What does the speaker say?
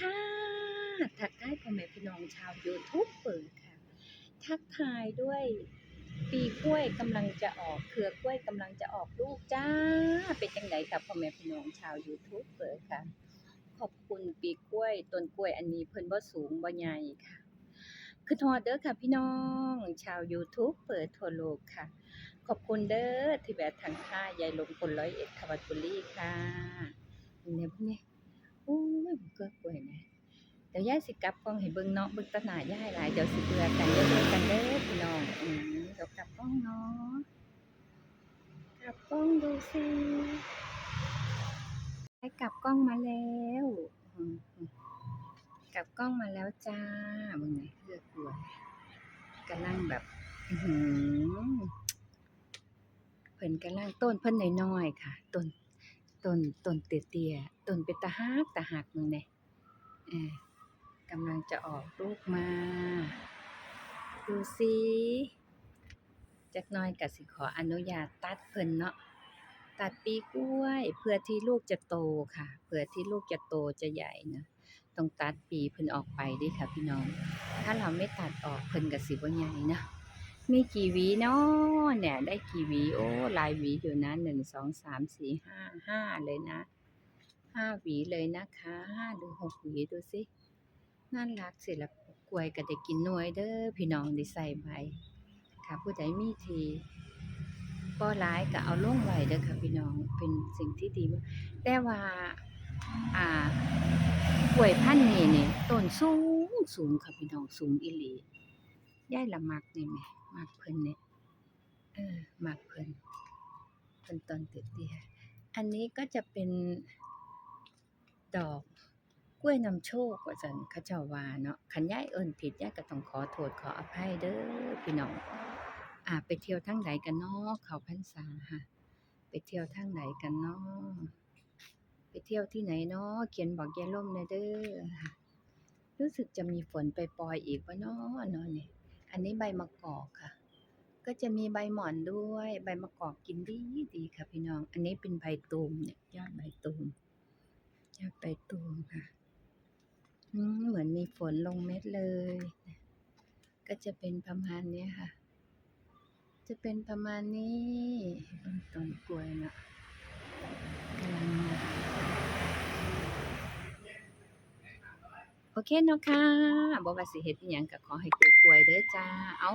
ค่ะทักทายพ่อแม่พี่น้องชาวยูทูบเปิดค่ะ ทักทายด้วยปีกล้วยกำลังจะออกเครือกล้วยกำลังจะออกลูกจ้า เป็นจังไดกับพ่อแม่พี่น้องชาวยูทูบเปิดค่ะ ขอบคุณปีกล้วยต้นกล้วยอันนี้เพิ่นบ่สูงบ่ใหญ่ค่ะคือทอดเด้อค่ะพี่น้องชาวยูทูบเปิดทั่วโลกค่ะ ขอบคุณเด้อที่แบบทางค่ายายลมคนร้อยเอ็ดทวัดบุรีค่ะเนี่ยพวกนี้โอ้ย บ่เกลือกล้วยนะเดี๋ยวยายสิกลับกล้องให้เบิ่งเนาะเบิ่งตะหน้ายายหลายเดี๋ยวสิเบื่อกันเด้อเบิ่งกันเด้อพี่น้องอืมเดี๋ยวกลับกล้องเนาะกลับกล้องดูสิให้กลับกล้องมาแล้วอืมกลับกล้องมาแล้วจ้าเบิ่งไหนเกลือกล้วยกำลังแบบอื้อหือเพิ่นกำลังต้นเพิ่นน้อยๆค่ะต้น ต้นต้นเตี้ยๆต้นเป็นตาฮักตาหักมึงเนี่ยกำลังจะออกลูกมา ดูสิจักหน้อยก็สิขออนุญาตตัดเพิ่นเนาะตัดปีกล้วย เพื่อที่ลูกจะโตค่ะเพื่อที่ลูกจะโตจะใหญ่นะต้องตัดปีเพิ่นออกไปเดิค่ะพี่น้อง ถ้าเราไม่ตัดออกเพิ่นก็สิบ่ใหญ่นะ มีกี่วีเนาะเนี่ย ได้กี่วีโอ้ลายวีอยู่นะหนึ่งสองสามสี่ห้าห้าเลยนะห้าวีเลยนะคะห้าหรือหกวีดูสิน่ารักสิละกล้วยก็ได้กินหน่วยเด้อพี่น้องได้ใส่ใบค่ะผู้ใดมีทีก็ร้ายก็เอาล่งไว้เด้อค่ะพี่น้องเป็นสิ่งที่ดีมากแต่ว่า อ่ากล้วยพันธุ์นี้นี่ต้นสูงสูงค่ะพี่น้องสูงอีหลีย่ายละมักนี่แหม มักเพิ่นเนี่ยเออมักเพิ่นเพิ่นตอนเตี้ยๆอันนี้ก็จะเป็นดอกกล้วยนำโชคว่าซั่นเขจาวาเนาะคันย่ายเอิ้นผิดย่ายก็ต้องขอโทษขออภัยเด้อพี่น้องอ่าไปเที่ยวทางใดกันเนาะเขาพรรษาค่ะ ไปเที่ยวทางไหนกันเนาะไปเที่ยวที่ไหนเนาะเขียนบอกแยายล่มแน่เด้อรู้สึกจะมีฝนไปล่อยอีกว่าเนาะเนาะนี่ย อันนี้ใบมะกอกค่ะ ก็จะมีใบหมอนด้วย ใบมะกอกกินดีดีค่ะพี่น้อง อันนี้เป็นใบตูมเนี่ยยอดใบตูมยอดใบตูมค่ะเหมือนมีฝนลงเม็ดเลย ก็จะเป็นประมาณนี้ค่ะ จะเป็นประมาณนี้ต้นต้นกล้วยเนาะกำลังมา โอเคเนาะค่ะบอกว่าสิเฮ็ดอีหยังก็ขอให้กล้วยๆเด้อจ้า เอ้า